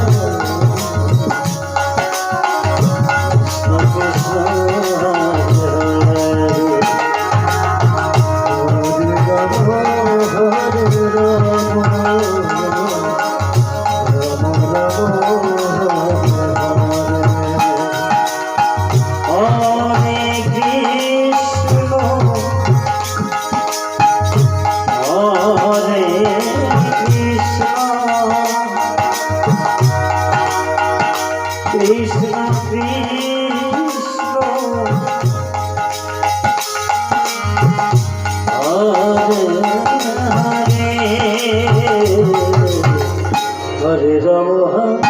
Hare Hare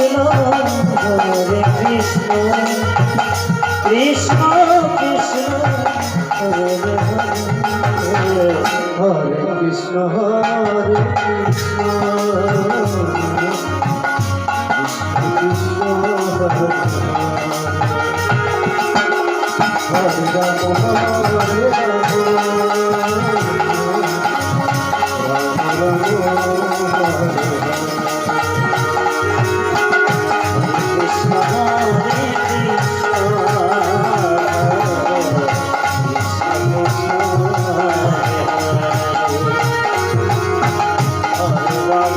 Krishna Hare Krishna Krishna Krishna Hare Hare Hare Krishna Hare Krishna. Hare Ram Hare